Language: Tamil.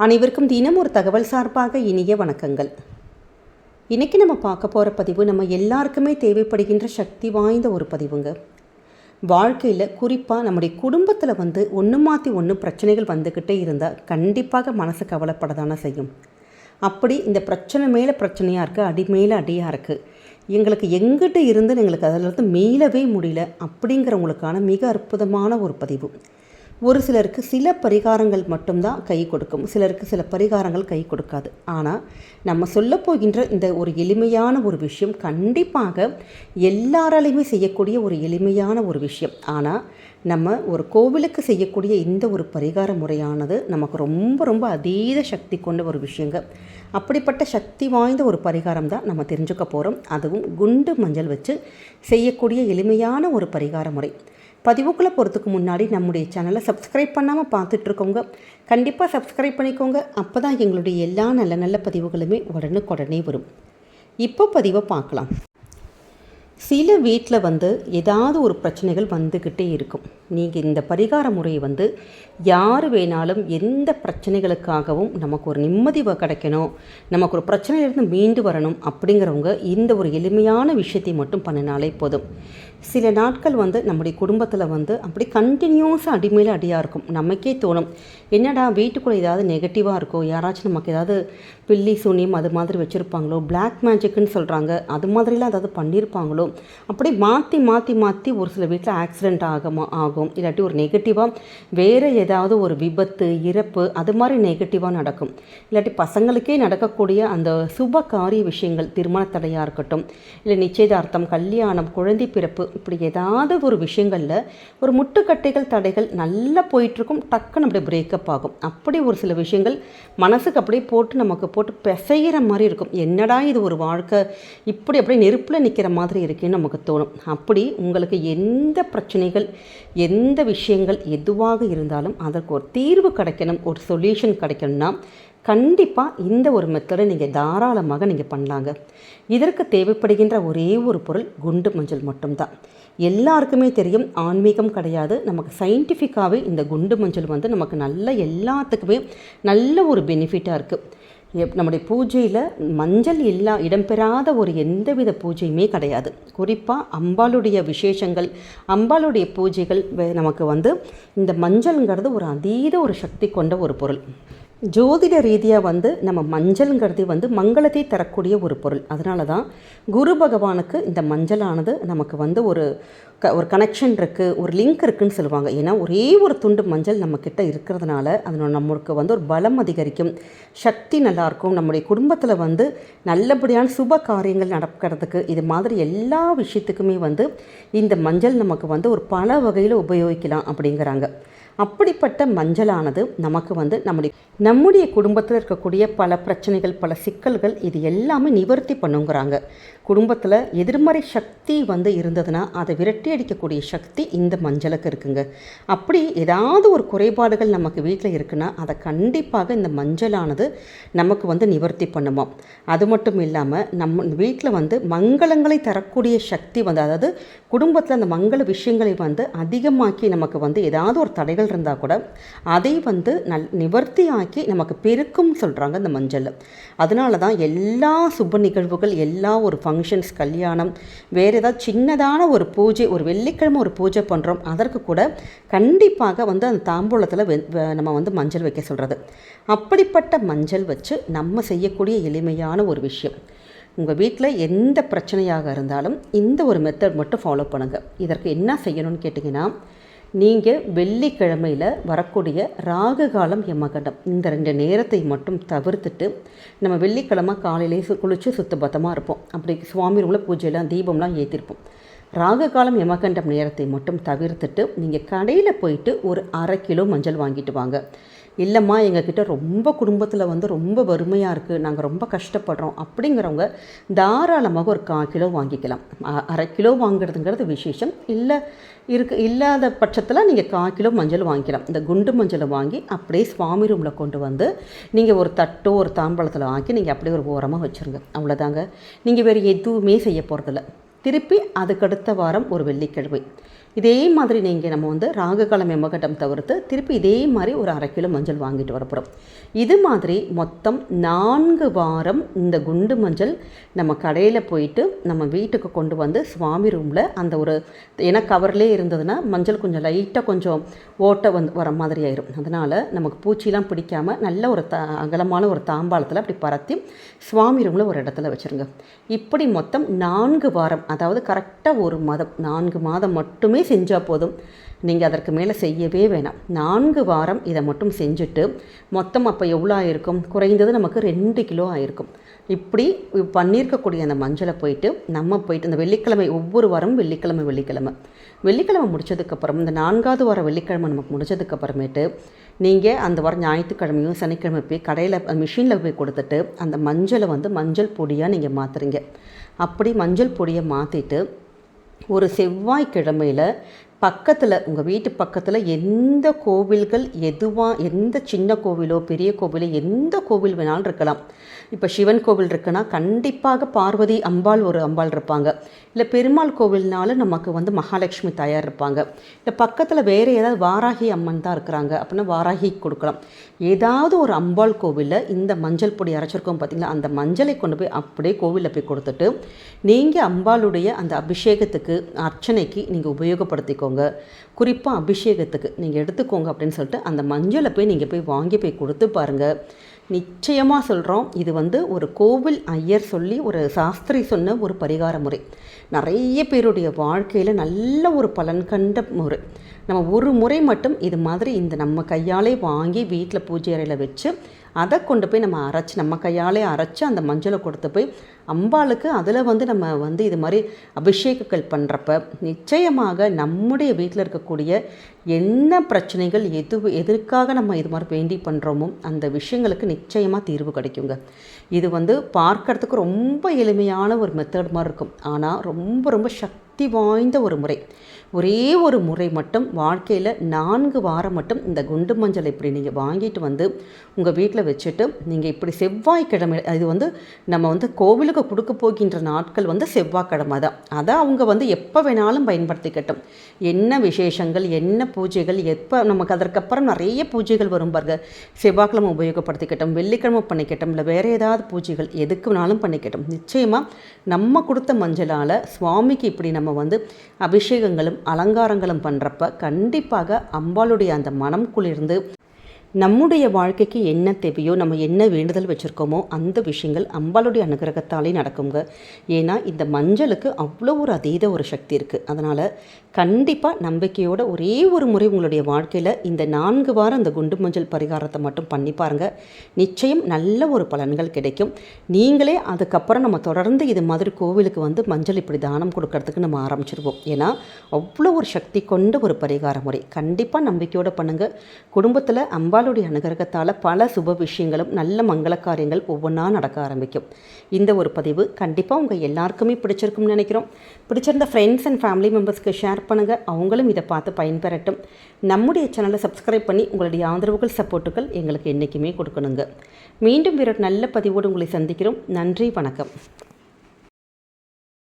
அனைவருக்கும் தினம் ஒரு தகவல் சார்பாக இனிய வணக்கங்கள். இன்றைக்கி நம்ம பார்க்க போகிற பதிவு நம்ம எல்லாருக்குமே தேவைப்படுகின்ற சக்தி வாய்ந்த ஒரு பதிவுங்க. வாழ்க்கையில் குறிப்பாக நம்முடைய குடும்பத்தில் வந்து ஒன்று மாற்றி ஒன்று பிரச்சனைகள் வந்துக்கிட்டே இருந்தால் கண்டிப்பாக மனசு கவலைப்படதானே செய்யும். அப்படி இந்த பிரச்சனை மேலே பிரச்சனையாக இருக்குது அடி மேலே அடியாக இருக்குது எங்களுக்கு எங்கிட்ட இருந்து எங்களுக்கு அதிலிருந்து மீளவே முடியல அப்படிங்கிறவங்களுக்கான மிக அற்புதமான ஒரு பதிவு. ஒரு சிலருக்கு சில பரிகாரங்கள் மட்டும்தான் கை கொடுக்கும். சிலருக்கு சில பரிகாரங்கள் கை கொடுக்காது. ஆனால் நம்ம சொல்ல போகின்ற இந்த ஒரு எளிமையான ஒரு விஷயம் கண்டிப்பாக எல்லாராலையுமே செய்யக்கூடிய ஒரு எளிமையான ஒரு விஷயம். ஆனால் நம்ம ஒரு கோவிலுக்கு செய்யக்கூடிய இந்த ஒரு பரிகார முறையானது நமக்கு ரொம்ப ரொம்ப அதீத சக்தி கொண்ட ஒரு விஷயங்க. அப்படிப்பட்ட சக்தி வாய்ந்த ஒரு பரிகாரம் தான் நம்ம தெரிஞ்சுக்க போகிறோம் அதுவும் குண்டு மஞ்சள் வச்சு செய்யக்கூடிய எளிமையான ஒரு பரிகார முறை. பதிவுக்குள்ளே போகிறதுக்கு முன்னாடி நம்முடைய சேனலை சப்ஸ்கிரைப் பண்ணாமல் பார்த்துட்ருக்கோங்க. கண்டிப்பாக சப்ஸ்கிரைப் பண்ணிக்கோங்க. அப்போ தான் எங்களுடைய எல்லா நல்ல நல்ல பதிவுகளுமே உடனுக்குடனே வரும். இப்போ பதிவை பார்க்கலாம். சில வீட்டில் வந்து ஏதாவது ஒரு பிரச்சனைகள் வந்துக்கிட்டே இருக்கும். நீங்கள் இந்த பரிகார முறையை வந்து யார் வேணாலும் எந்த பிரச்சனைகளுக்காகவும் நமக்கு ஒரு நிம்மதி கிடைக்கணும். நமக்கு ஒரு பிரச்சனையிலிருந்து மீண்டு வரணும் அப்படிங்கிறவங்க இந்த ஒரு எளிமையான விஷயத்தை மட்டும் பண்ணினாலே போதும். சில நாட்கள் வந்து நம்முடைய குடும்பத்தில் வந்து அப்படி கண்டினியூஸாக அடிமையில் அடியாக இருக்கும். நமக்கே தோணும். என்னடா வீட்டுக்குள்ளே ஏதாவது நெகட்டிவாக இருக்கோ யாராச்சும் நமக்கு ஏதாவது பில்லி சூனியம் அது மாதிரி வச்சுருப்பாங்களோ பிளாக் மேஜிக்னு சொல்கிறாங்க அது மாதிரிலாம் ஏதாவது பண்ணியிருப்பாங்களோ அப்படி மாற்றி மாற்றி மாற்றி ஒரு சில வீட்டில் ஆக்சிடெண்ட் ஆகமா ஆகும். இல்லாட்டி ஒரு நெகட்டிவாக வேறு ஏதாவது ஒரு விபத்து இறப்பு அது மாதிரி நெகட்டிவாக நடக்கும். இல்லாட்டி பசங்களுக்கே நடக்கக்கூடிய அந்த சுப காரிய விஷயங்கள் திருமண தடையாக இருக்கட்டும் இல்லை நிச்சயதார்த்தம் கல்யாணம் குழந்தை பிறப்பு இப்படி ஏதாவது ஒரு விஷயங்களில் ஒரு முட்டுக்கட்டைகள் தடைகள் நல்லா போயிட்டுருக்கும் டக்குன்னு அப்படியே பிரேக்கப் ஆகும். அப்படி ஒரு சில விஷயங்கள் மனசுக்கு அப்படியே போட்டு நமக்கு போட்டு பிசைகிற மாதிரி இருக்கும். என்னடா இது ஒரு வாழ்க்கை? இப்படி அப்படியே நெருப்பில் நிற்கிற மாதிரி இருக்குன்னு நமக்கு தோணும். அப்படி உங்களுக்கு எந்த பிரச்சனைகள் எந்த விஷயங்கள் எதுவாக இருந்தாலும் அதற்கு ஒரு தீர்வு கிடைக்கணும் ஒரு சொல்யூஷன் கிடைக்கணும்னா கண்டிப்பாக இந்த ஒரு மெத்தடை நீங்கள் தாராளமாக நீங்கள் பண்ணலாங்க. இதற்கு தேவைப்படுகின்ற ஒரே ஒரு பொருள் குண்டு மஞ்சள் மட்டும்தான். எல்லாருக்குமே தெரியும் ஆன்மீகம் கிடையாது. நமக்கு சயின்டிஃபிக்காகவே இந்த குண்டு மஞ்சள் வந்து நமக்கு நல்ல எல்லாத்துக்குமே நல்ல ஒரு பெனிஃபிட்டாக இருக்குது எப் நம்முடைய பூஜையில் மஞ்சள் இல்லா இடம்பெறாத ஒரு எந்தவித பூஜையுமே கிடையாது. குறிப்பாக அம்பாளுடைய விசேஷங்கள் அம்பாளுடைய பூஜைகள் வே- நமக்கு வந்து இந்த மஞ்சள்ங்கிறது ஒரு அதீத ஒரு சக்தி கொண்ட ஒரு பொருள். ஜோதிட ரீதியாக வந்து நம்ம மஞ்சள்ங்கிறது வந்து மங்களத்தை தரக்கூடிய ஒரு பொருள். அதனால தான் குரு பகவானுக்கு இந்த மஞ்சளானது நமக்கு வந்து ஒரு க ஒரு கனெக்ஷன் இருக்குது ஒரு லிங்க் இருக்குதுன்னு சொல்லுவாங்க. ஏன்னா ஒரே ஒரு துண்டு மஞ்சள் நம்மக்கிட்ட இருக்கிறதுனால அதனால நம்மளுக்கு வந்து ஒரு பலம் அதிகரிக்கும் சக்தி நல்லாயிருக்கும் நம்முடைய குடும்பத்தில் வந்து நல்லபடியான சுப காரியங்கள் நடக்கிறதுக்கு இது மாதிரி எல்லா விஷயத்துக்குமே வந்து இந்த மஞ்சள் நமக்கு வந்து ஒரு பல வகையில் உபயோகிக்கலாம் அப்படிங்கிறாங்க. அப்படிப்பட்ட மஞ்சளானது நமக்கு வந்து நம்முடைய நம்முடைய குடும்பத்தில் இருக்கக்கூடிய பல பிரச்சனைகள் பல சிக்கல்கள் இது எல்லாமே நிவர்த்தி பண்ணுங்கிறாங்க. குடும்பத்தில் எதிர்மறை சக்தி வந்து இருந்ததுன்னா அதை விரட்டி அடிக்கக்கூடிய சக்தி இந்த மஞ்சளுக்கு இருக்குங்க. அப்படி ஏதாவது ஒரு குறைபாடுகள் நமக்கு வீட்டில் இருக்குன்னா அதை கண்டிப்பாக இந்த மஞ்சளானது நமக்கு வந்து நிவர்த்தி பண்ணுமா அது மட்டும் இல்லாமல் நம்ம வீட்டில் வந்து மங்களங்களை தரக்கூடிய சக்தி வந்து அதாவது குடும்பத்தில் அந்த மங்கள விஷயங்களை வந்து அதிகமாக்கி நமக்கு வந்து ஏதாவது ஒரு தடைகள் இருந்தால் கூட அதை வந்து நல் நிவர்த்தி ஆக்கி நமக்கு பெருக்கும் சொல்கிறாங்க இந்த மஞ்சள். அதனால தான் எல்லா சுப நிகழ்வுகள் எல்லா ஒரு ஃபங்க்ஷன்ஸ் கல்யாணம் வேறு ஏதாவது சின்னதான ஒரு பூஜை ஒரு வெள்ளிக்கிழமை ஒரு பூஜை பண்ணுறோம் அதற்கு கூட கண்டிப்பாக வந்து அந்த தாம்பூலத்தில் நம்ம வந்து மஞ்சள் வைக்க சொல்கிறது அப்படிப்பட்ட மஞ்சள் வச்சு நம்ம செய்யக்கூடிய எளிமையான ஒரு விஷயம். உங்கள் வீட்டில் எந்த பிரச்சனையாக இருந்தாலும் இந்த ஒரு மெத்தட் மட்டும் ஃபாலோ பண்ணுங்கள் இதற்கு என்ன செய்யணும்னு கேட்டிங்கன்னா நீங்கள் வெள்ளிக்கிழமையில் வரக்கூடிய ராகு காலம் யமகண்டம் இந்த ரெண்டு நேரத்தை மட்டும் தவிர்த்துட்டு நம்ம வெள்ளிக்கிழமை காலையிலே சு குளித்து சுத்தபத்தமாக இருப்போம். அப்படி சுவாமி உள்ள பூஜையெல்லாம் தீபம்லாம் ஏற்றிருப்போம் ராகு காலம் யமகண்டம் நேரத்தை மட்டும் தவிர்த்துட்டு நீங்கள் கடையில் போயிட்டு ஒரு அரை கிலோ மஞ்சள் வாங்கிட்டு வாங்க. இல்லைம்மா எங்ககிட்ட ரொம்ப குடும்பத்தில் வந்து ரொம்ப வறுமையாக இருக்குது நாங்கள் ரொம்ப கஷ்டப்படுறோம் அப்படிங்கிறவங்க தாராளமாக ஒரு கால் கிலோ வாங்கிக்கலாம். அரை கிலோ வாங்குறதுங்கிறது விசேஷம். இல்லை இருக்கு இல்லாத பட்சத்தில் நீங்கள் கால் கிலோ மஞ்சள் வாங்கிக்கலாம். இந்த குண்டு மஞ்சளை வாங்கி அப்படியே சுவாமி ரூமில் கொண்டு வந்து நீங்கள் ஒரு தட்டோ ஒரு தாம்பழத்தில் வாங்கி நீங்கள் அப்படியே ஒரு ஓரமாக வச்சுருங்க. அவ்வளோதாங்க நீங்கள் வேறு எதுவுமே செய்ய போகிறதில்ல திருப்பி அதுக்கடுத்த வாரம் ஒரு வெள்ளிக்கிழமை. இதே மாதிரி நீங்கள் நம்ம வந்து ராகுகாலம் எம்மகட்டம் தவிர்த்து திருப்பி இதே மாதிரி ஒரு அரை கிலோ மஞ்சள் வாங்கிட்டு வரப்போகிறோம் இது மாதிரி மொத்தம் நான்கு வாரம் இந்த குண்டு மஞ்சள் நம்ம கடையில் போயிட்டு நம்ம வீட்டுக்கு கொண்டு வந்து சுவாமி ரூமில் அந்த ஒரு ஏன்னா கவர்லேயே இருந்ததுன்னா மஞ்சள் கொஞ்சம் லைட்டாக கொஞ்சம் ஓட்டை வந்து வர மாதிரி ஆயிரும். அதனால் நமக்கு பூச்சிலாம் பிடிக்காமல் நல்ல ஒரு த அகலமான ஒரு தாம்பாளத்தில் அப்படி பரத்தி சுவாமி ரூமில் ஒரு இடத்துல வச்சுருங்க. இப்படி மொத்தம் நான்கு வாரம் அதாவது கரெக்டாக ஒரு மாதம் நான்கு மாதம் மட்டுமே செஞ்சால் போதும். நீங்கள் அதற்கு மேலே செய்யவே வேணாம். நான்கு வாரம் இதை மட்டும் செஞ்சுட்டு மொத்தம் அப்போ எவ்வளோ ஆயிருக்கும்? குறைந்தது நமக்கு ரெண்டு கிலோ ஆயிருக்கும். இப்படி பண்ணியிருக்கக்கூடிய அந்த மஞ்சளை போயிட்டு நம்ம போயிட்டு இந்த வெள்ளிக்கிழமை ஒவ்வொரு வாரமும் வெள்ளிக்கிழமை வெள்ளிக்கிழமை. வெள்ளிக்கிழமை முடிச்சதுக்கப்புறம் இந்த நான்காவது வாரம் வெள்ளிக்கிழமை நமக்கு முடிச்சதுக்கப்புறமேட்டு நீங்கள் அந்த வாரம் ஞாயிற்றுக்கிழமையும் சனிக்கிழமை போய் கடையில் மிஷினில் போய் கொடுத்துட்டு அந்த மஞ்சளை வந்து மஞ்சள் பொடியாக நீங்கள் மாற்றுறீங்க அப்படி மஞ்சள் பொடியை மாற்றிட்டு ஒரு செவ்வாய்க்கிழமையில் பக்கத்தில் உங்கள் வீட்டு பக்கத்தில் எந்த கோவில்கள் எதுவாக எந்த சின்ன கோவிலோ பெரிய கோவிலோ எந்த கோவில் வேணாலும் இருக்கலாம். இப்போ சிவன் கோவில் இருக்குன்னா கண்டிப்பாக பார்வதி அம்பாள் ஒரு அம்பாள் இருப்பாங்க. இல்லை பெருமாள் கோவில்னால நமக்கு வந்து மகாலட்சுமி தாயார் இருப்பாங்க. இல்லை பக்கத்தில் வேறு ஏதாவது வாராகி அம்மன் தான் இருக்கிறாங்க அப்படின்னா வாராகி கொடுக்கலாம். ஏதாவது ஒரு அம்பாள் கோவிலில் இந்த மஞ்சள் பொடி அரைச்சிருக்கோம் பார்த்தீங்களா அந்த மஞ்சளை கொண்டு போய் அப்படியே கோவிலில் போய் கொடுத்துட்டு நீங்கள் அம்பாளுடைய அந்த அபிஷேகத்துக்கு அர்ச்சனைக்கு நீங்கள் உபயோகப்படுத்திக்கோங்க. குறிப்பாக அபிஷேகத்துக்கு நீங்கள் எடுத்துக்கோங்க அப்படின்னு சொல்லிட்டு அந்த மஞ்சளை போய் நீங்கள் போய் வாங்கி போய் கொடுத்து பாருங்கள் நிச்சயமாக சொல்கிறோம் இது வந்து ஒரு கோவில் ஐயர் சொல்லி ஒரு சாஸ்திரி சொன்ன ஒரு பரிகார முறை. நிறைய பேருடைய வாழ்க்கையில் நல்ல ஒரு பலன் கண்ட முறை. நம்ம ஒரு முறை மட்டும் இது மாதிரி இந்த நம்ம கையாலே வாங்கி வீட்டில் பூஜை அறையில் வச்சு அதை கொண்டு போய் நம்ம அரைச்சி நம்ம கையாலே அரைச்சி அந்த மஞ்சளை கொடுத்து போய் அம்பாளுக்கு அதில் வந்து நம்ம வந்து இது மாதிரி அபிஷேகங்கள் பண்ணுறப்ப நிச்சயமாக நம்முடைய வீட்டில் இருக்கக்கூடிய என்ன பிரச்சனைகள் எது எதற்காக நம்ம இது மாதிரி வேண்டி பண்ணுறோமோ அந்த விஷயங்களுக்கு நிச்சயமாக தீர்வு கிடைக்குங்க. இது வந்து பார்க்கறதுக்கு ரொம்ப எளிமையான ஒரு மெத்தட் மாதிரி இருக்கும். ஆனால் ரொம்ப ரொம்ப சக்தி வாய்ந்த ஒரு முறை. ஒரே ஒரு முறை மட்டும் வாழ்க்கையில் நான்கு வாரம் மட்டும் இந்த குண்டு மஞ்சள் இப்படி நீங்கள் வாங்கிட்டு வந்து உங்கள் வீட்டில் வச்சுட்டு நீங்கள் இப்படி செவ்வாய்க்கிழமை இது வந்து நம்ம வந்து கோவிலுக்கு கொடுக்க போகின்ற நாட்கள் வந்து செவ்வாய்க்கிழமை தான். அதை அவங்க வந்து எப்போ வேணாலும் பயன்படுத்திக்கட்டும். என்ன விசேஷங்கள் என்ன பூஜைகள் எப்போ நமக்கு அதற்கப்புறம் நிறைய பூஜைகள் வரும் பாருங்க. செவ்வாய்க்கிழமை உபயோகப்படுத்திக்கட்டும் வெள்ளிக்கிழமை பண்ணிக்கட்டும் இல்லை வேறு ஏதாவது பூஜைகள் எதுக்கு வேணாலும் பண்ணிக்கட்டும். நிச்சயமாக நம்ம கொடுத்த மஞ்சளால் சுவாமிக்கு இப்படி நம்ம வந்து அபிஷேகங்களும் அலங்காரங்களும் பண்ணுறப்ப கண்டிப்பாக அம்பாளுடைய அந்த மனம் குளிர்ந்து நம்முடைய வாழ்க்கைக்கு என்ன தேவையோ நம்ம என்ன வேண்டுதல் வச்சுருக்கோமோ அந்த விஷயங்கள் அம்பாளுடைய அனுகிரகத்தாலே நடக்குங்க. ஏன்னா இந்த மஞ்சளுக்கு அவ்வளோ ஒரு அதீத ஒரு சக்தி இருக்குது அதனால் கண்டிப்பாக நம்பிக்கையோட ஒரே ஒரு முறை உங்களுடைய வாழ்க்கையில் இந்த நான்கு வாரம் அந்த குண்டு மஞ்சள் பரிகாரத்தை மட்டும் பண்ணி பாருங்கள் நிச்சயம் நல்ல ஒரு பலன்கள் கிடைக்கும். நீங்களே அதுக்கப்புறம் நம்ம தொடர்ந்து இது மாதிரி கோவிலுக்கு வந்து மஞ்சள் இப்படி தானம் கொடுக்கறதுக்கு நம்ம ஆரம்பிச்சிருவோம். ஏன்னா அவ்வளோ ஒரு சக்தி கொண்ட ஒரு பரிகார முறை. கண்டிப்பாக நம்பிக்கையோடு பண்ணுங்கள் குடும்பத்தில் அம்பாளுடைய அனுகிரகத்தால் பல சுப விஷயங்களும் நல்ல மங்கள காரியங்கள் ஒவ்வொன்றா நடக்க ஆரம்பிக்கும். இந்த ஒரு பதிவு கண்டிப்பாக உங்கள் எல்லாருக்குமே பிடிச்சிருக்கும்னு நினைக்கிறோம். பிடிச்சிருந்த ஃப்ரெண்ட்ஸ் அண்ட் ஃபேமிலி மெம்பர்ஸ்க்கு ஷேர் பண்ணுங்கள் அவங்களும் இதை பார்த்து பயன்பெறட்டும். நம்முடைய சேனலை சப்ஸ்கிரைப் பண்ணி உங்களுடைய ஆதரவுகள் சப்போர்ட்டுகள் எங்களுக்கு என்றைக்குமே கொடுக்கணுங்க. மீண்டும் வேறு நல்ல பதிவோடு உங்களை சந்திக்கிறோம். நன்றி வணக்கம்.